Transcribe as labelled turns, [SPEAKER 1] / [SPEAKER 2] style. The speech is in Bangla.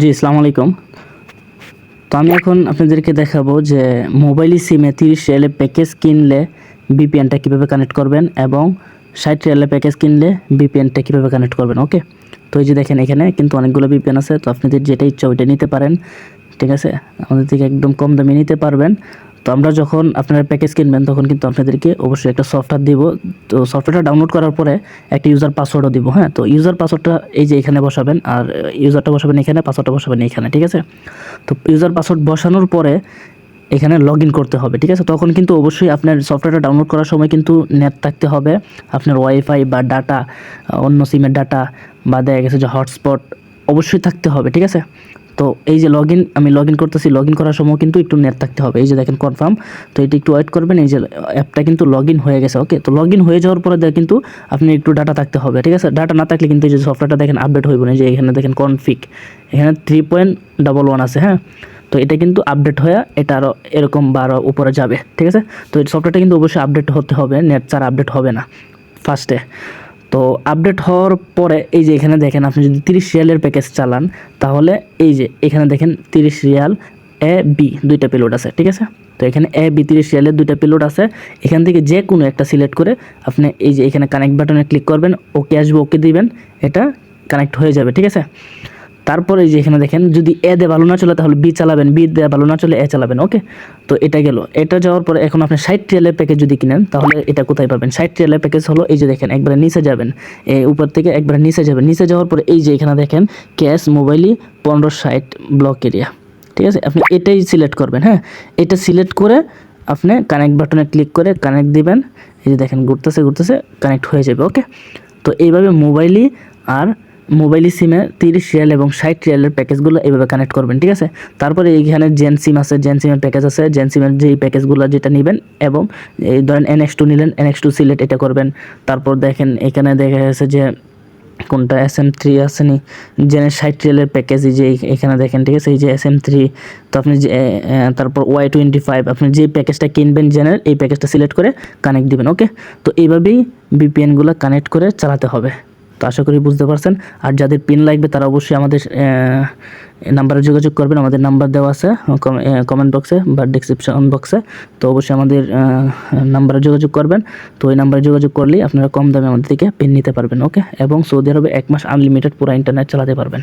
[SPEAKER 1] জি আসসালামু আলাইকুম তো আমি এখন আপনাদেরকে দেখাবো যে মোবাইল সিমে তিরিশ রিয়ালে প্যাকেজ কিনলে বিপিএনটা কীভাবে কানেক্ট করবেন এবং ষাট রেলে প্যাকেজ কিনলে বিপিএনটা কীভাবে কানেক্ট করবেন, ওকে? তো এই যে দেখেন এখানে কিন্তু অনেকগুলো বিপিএন আছে, তো আপনাদের যেটা ইচ্ছা ওইটা নিতে পারেন, ঠিক আছে? আমাদের থেকে একদম কম দামে নিতে পারবেন। তো আমরা যখন আপনারা প্যাকেজ কিনবেন, তখন কিন্তু আপনাদেরকে অবশ্যই একটা সফটওয়্যার দিব। তো সফটওয়্যারটা ডাউনলোড করার পরে একটা ইউজার পাসওয়ার্ডও দিব হ্যাঁ? তো ইউজার পাসওয়ার্ডটা এই যে এখানে বসাবেন, আর ইউজারটা বসাবেন এখানে পাসওয়ার্ডটা বসাবেন এখানে, ঠিক আছে? তো ইউজার পাসওয়ার্ড বসানোর পরে এখানে লগ করতে হবে, ঠিক আছে? তখন কিন্তু অবশ্যই আপনার সফটওয়্যারটা ডাউনলোড করার সময় কিন্তু নেট থাকতে হবে। আপনার ওয়াইফাই বা ডাটা অন্য সিমের ডাটা বা দেখা গেছে যে হটস্পট অবশ্যই থাকতে হবে, ঠিক আছে? তো এই যে লগ আমি লগ করতেছি লগ করার সময় কিন্তু একটু নেট থাকতে হবে। এই যে দেখেন কনফার্ম তো এটা একটু ওয়েট করবেন, এই যে অ্যাপটা কিন্তু লগ হয়ে গেছে ওকে তো লগ হয়ে যাওয়ার পরে কিন্তু আপনি একটু ডাটা থাকতে হবে, ঠিক আছে? ডাটা না থাকলে কিন্তু এই যে সফটওয়্যারটা দেখেন আপডেট হইব না যে এখানে দেখেন কনফিক এখানে থ্রি পয়েন্ট ডাবল ওয়ান আছে হ্যাঁ? তো এটা কিন্তু আপডেট হয়ে এটা আরও এরকম বা আরও উপরে যাবে, ঠিক আছে? তো এই সফটওয়্যারটা কিন্তু অবশ্যই আপডেট হতে হবে নেট ছাড়া আপডেট হবে না ফার্স্টে তো আপডেট হওয়ার পরে এই যে এখানে দেখেন, আপনি যদি তিরিশ রিয়ালের প্যাকেজ চালান, তাহলে এই যে এখানে দেখেন তিরিশ রিয়াল এ বি দুইটা পিলোড আছে, ঠিক আছে? তো এখানে এ বি তিরিশ রিয়ালের দুইটা পিলোড আছে। এখান থেকে যে কোনো একটা সিলেক্ট করে আপনি এই যে এখানে কানেক্ট বাটনে ক্লিক করবেন ওকে আসবে ওকে দিবেন, এটা কানেক্ট হয়ে যাবে, ঠিক আছে? তারপরে যে এখানে দেখেন, যদি এ দে ভালো না চলে, তাহলে বি চালাবেন, বি দে ভালো না চলে, এ চালাবেন, ওকে? তো এটা গেল। এটা যাওয়ার পরে এখন আপনি ষাট রিয়ালের প্যাকেজ যদি কিনেন, তাহলে এটা কোথায় পাবেন? ষাট রিয়ালের প্যাকেজ হলো এই যে দেখেন, একবারে নিচে যাবেন। উপর থেকে একবারে নিচে যাবেন। নিচে যাওয়ার পরে এই যে এখানে দেখেন, ক্যাশ মোবাইলই পনেরো ষাট ব্লক এরিয়া। ঠিক আছে? আপনি এটাই সিলেক্ট করবেন হ্যাঁ? এটা সিলেক্ট করে আপনি কানেক্ট বাটনে ক্লিক করে কানেক্ট দিবেন। এই যে দেখেন, ঘুরতেছে ঘুরতেছে কানেক্ট হয়ে যাবে, ওকে? তো এইভাবে মোবাইলই আর মোবাইল সিমে তিরিশ রিয়াল এবং ষাট রিয়ালের প্যাকেজগুলো এইভাবে কানেক্ট করবেন, ঠিক আছে? তারপরে এইখানে জেন সিম আছে জেন সিমের প্যাকেজ আছে। জেন সিমের যেই প্যাকেজগুলো যেটা নেবেন এবং এই ধরেন এনএক্স টু নিলেন এনএক্স টু সিলেক্ট এটা করবেন। তারপর দেখেন এখানে দেখা গেছে যে কোনটা এস এম থ্রি আসেনি জেনের ষাট রিয়ালের প্যাকেজ যে এখানে দেখেন, ঠিক আছে? এই যে এস এম থ্রি তো আপনি যে তারপর ওয়াই টোয়েন্টি ফাইভ আপনি যে প্যাকেজটা কিনবেন জেনের এই প্যাকেজটা সিলেক্ট করে কানেক্ট দিবেন ওকে তো এইভাবেই বিপিএনগুলো কানেক্ট করে চালাতে হবে। তো আশা করি বুঝতে পারছেন। আর যাদের পিন লাগবে, তারা অবশ্যই আমাদের নাম্বারে যোগাযোগ করবেন। আমাদের নাম্বার দেওয়া আছে কমেন্ট বক্সে বা ডিসক্রিপশন বক্সে তো অবশ্যই আমাদের নাম্বারে যোগাযোগ করবেন। তো ওই নাম্বারে যোগাযোগ করলেই আপনারা কম দামে আমাদের থেকে পিন নিতে পারবেন ওকে এবং সৌদি আরবে এক মাস আনলিমিটেড পুরো ইন্টারনেট চালাতে পারবেন।